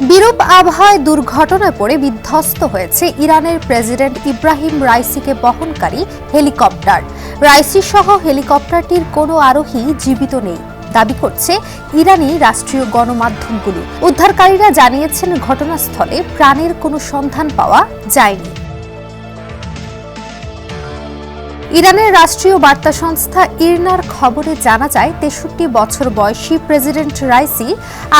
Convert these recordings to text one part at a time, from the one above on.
বিরূপ আবহাওয়ায় দুর্ঘটনায় পড়ে বিধ্বস্ত হয়েছে ইরানের প্রেসিডেন্ট ইব্রাহিম রাইসিকে বহনকারী হেলিকপ্টার। রাইসি সহ হেলিকপ্টারটির কোনো আরোহী জীবিত নেই। দাবি করছে ইরানি রাষ্ট্রীয় গণমাধ্যমগুলো। উদ্ধারকারীরা জানিয়েছেন ঘটনাস্থলে প্রাণের কোনো সন্ধান পাওয়া যায়নি। ইরানের রাষ্ট্রীয় বার্তা সংস্থা ইরনার খবরে জানা যায়, তেষট্টি বছর বয়সী প্রেসিডেন্ট রাইসি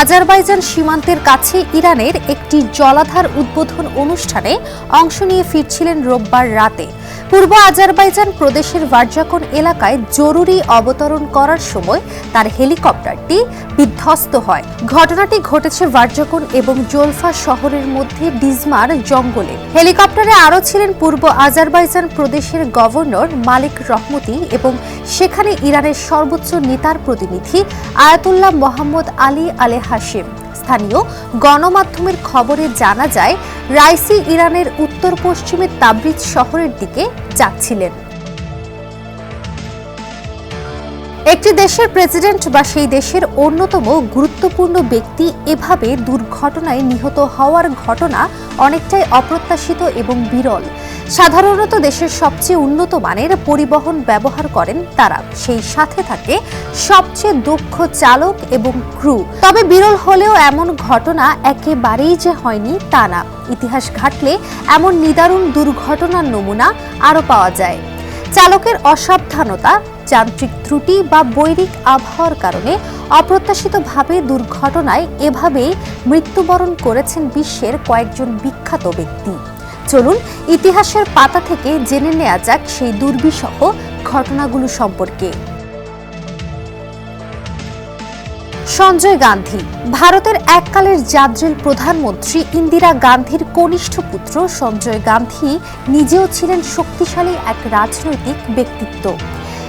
আজারবাইজান সীমান্তের কাছে ইরানের একটি জলাধার উদ্বোধন অনুষ্ঠানে অংশ নিয়ে ফিরছিলেন রোববার রাতে। পূর্ব আজারবাইজান প্রদেশের ভার্জাকন এলাকায় জরুরি অবতরণ করার সময় তার হেলিকপ্টারটি বিধ্বস্ত হয়। ঘটনাটি ঘটেছে ভার্জাকন এবং জোলফা শহরের মধ্যে ডিজমার জঙ্গলে। হেলিকপ্টারে আরও ছিলেন পূর্ব আজারবাইজান প্রদেশের গভর্নর মালিক রহমতি এবং সেখানে ইরানের সর্বোচ্চ নেতার প্রতিনিধি আয়াতুল্লাহ মোহাম্মদ আলী আলে হাসিম স্থানীয় গণমাধ্যমের খবরে জানা যায় রাইসি ইরানের উত্তর পশ্চিমে তাবরিজ শহরের দিকে যাচ্ছিলেন। একটি দেশের প্রেসিডেন্ট বা সেই দেশের অন্যতম গুরুত্বপূর্ণ ব্যক্তি এভাবে দুর্ঘটনায় নিহত হওয়ার ঘটনা অনেকটাই অপ্রত্যাশিত এবং বিরল। সাধারণত দেশের সবচেয়ে উন্নত মানের পরিবহন ব্যবহার করেন তারা। সেই সাথে থাকে সবচেয়ে দক্ষ চালক এবং ক্রু। তবে বিরল হলেও এমন ঘটনা একেবারেই যে হয়নি তা না। ইতিহাস ঘাটলে এমন নিদারুণ দুর্ঘটনার নমুনা আরও পাওয়া যায়। চালকের অসাবধানতা যান্ত্রিক ত্রুটি বা বৈরিক আবহাওয়ার কারণে অপ্রত্যাশিতভাবে দুর্ঘটনায় এভাবেই মৃত্যুবরণ করেছেন বিশ্বের কয়েকজন বিখ্যাত ব্যক্তি। চলুন ইতিহাসের পাতা থেকে জেনে নেওয়া যাক সেই দুর্বিষহ ঘটনাগুলো সম্পর্কে। সঞ্জয় গান্ধী, ভারতের এককালের জাদ্রেল প্রধানমন্ত্রী ইন্দিরা গান্ধীর কনিষ্ঠ পুত্র সঞ্জয় গান্ধী নিজেও ছিলেন শক্তিশালী এক রাজনৈতিক ব্যক্তিত্ব।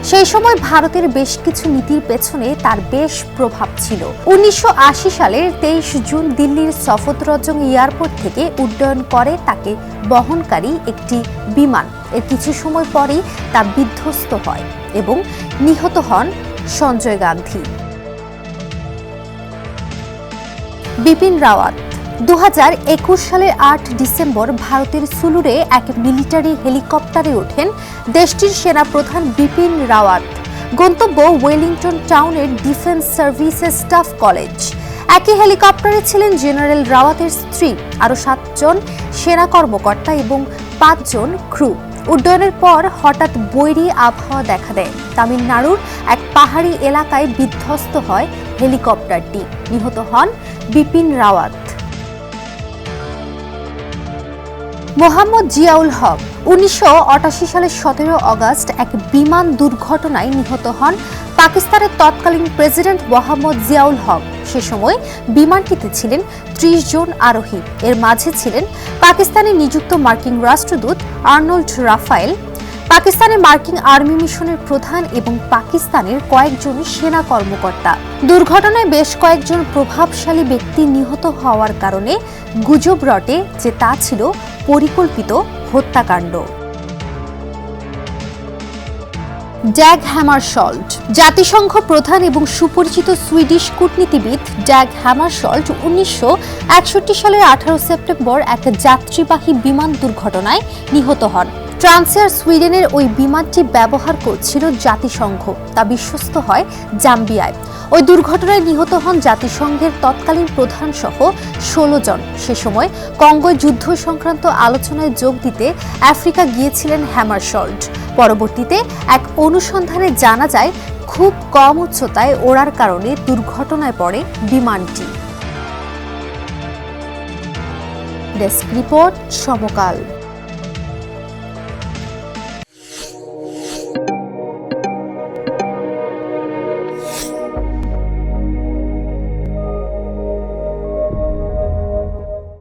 সেই সময় ভারতের বেশ কিছু নীতির পেছনে তার বেশ প্রভাব ছিল। উনিশশো আশি সালের তেইশ জুন দিল্লির সফদরজং এয়ারপোর্ট থেকে উড্ডয়ন করে তাকে বহনকারী একটি বিমান। এর কিছু সময় পরেই তা বিধ্বস্ত হয় এবং নিহত হন সঞ্জয় গান্ধী। বিপিন রাওয়াত দু হাজার একুশ সালের আট ডিসেম্বর ভারতের সুলুরে এক মিলিটারি হেলিকপ্টারে ওঠেন দেশটির সেনাপ্রধান বিপিন রাওয়াত। গন্তব্য ওয়েলিংটন টাউনের ডিফেন্স সার্ভিসেস স্টাফ কলেজ। একই হেলিকপ্টারে ছিলেন জেনারেল রাওয়াতের স্ত্রী, আরও সাতজন সেনা কর্মকর্তা এবং পাঁচজন ক্রু। উড্ডয়নের পর হঠাৎ বৈরি আবহাওয়া দেখা দেয়। তামিলনাড়ুর এক পাহাড়ি এলাকায় বিধ্বস্ত হয় হেলিকপ্টারটি। নিহত হন বিপিন রাওয়াত। মোহাম্মদ জিয়াউল হক, উনিশশো আটাশি সালের সতেরো আগস্ট এক বিমান দুর্ঘটনায় নিহত হন পাকিস্তানের তৎকালীন প্রেসিডেন্ট মোহাম্মদ জিয়াউল হক। সে সময় বিমানটিতে ছিলেন ত্রিশ জন আরোহী। এর মাঝে ছিলেন পাকিস্তানে নিযুক্ত মার্কিন রাষ্ট্রদূত আর্নল্ড রাফায়েল পাকিস্তানের মার্কিন আর্মি মিশনের প্রধান এবং পাকিস্তানের কয়েকজন সেনা কর্মকর্তা। দুর্ঘটনায় বেশ কয়েকজন প্রভাবশালী ব্যক্তি নিহত হওয়ার কারণে গুজব রটে যে তা ছিল পরিকল্পিত হত্যাকাণ্ড। ড্যাগ হ্যামারশল্ট জাতিসংঘ প্রধান এবং সুপরিচিত সুইডিশ কূটনীতিবিদ ড্যাগ হ্যামারশল্ট উনিশশো একষট্টি সালের আঠারো সেপ্টেম্বর এক যাত্রীবাহী বিমান দুর্ঘটনায় নিহত হন। ট্রান্সিয়ার সুইডেনের ওই বিমানটি ব্যবহার করছিল জাতিসংঘ। তা বিশ্বস্ত হয় জাম্বিয়ায়। ওই দুর্ঘটনায় নিহত হন জাতিসংঘের তৎকালীন প্রধান সহ ষোলো জন। সে সময় কঙ্গোয় যুদ্ধ সংক্রান্ত আলোচনায় যোগ দিতে আফ্রিকা গিয়েছিলেন হ্যামারশল্ট পরবর্তীতে এক অনুসন্ধানে জানা যায়, খুব কম উচ্চতায় ওড়ার কারণে দুর্ঘটনায় পড়ে বিমানটি। Desk report Samakal.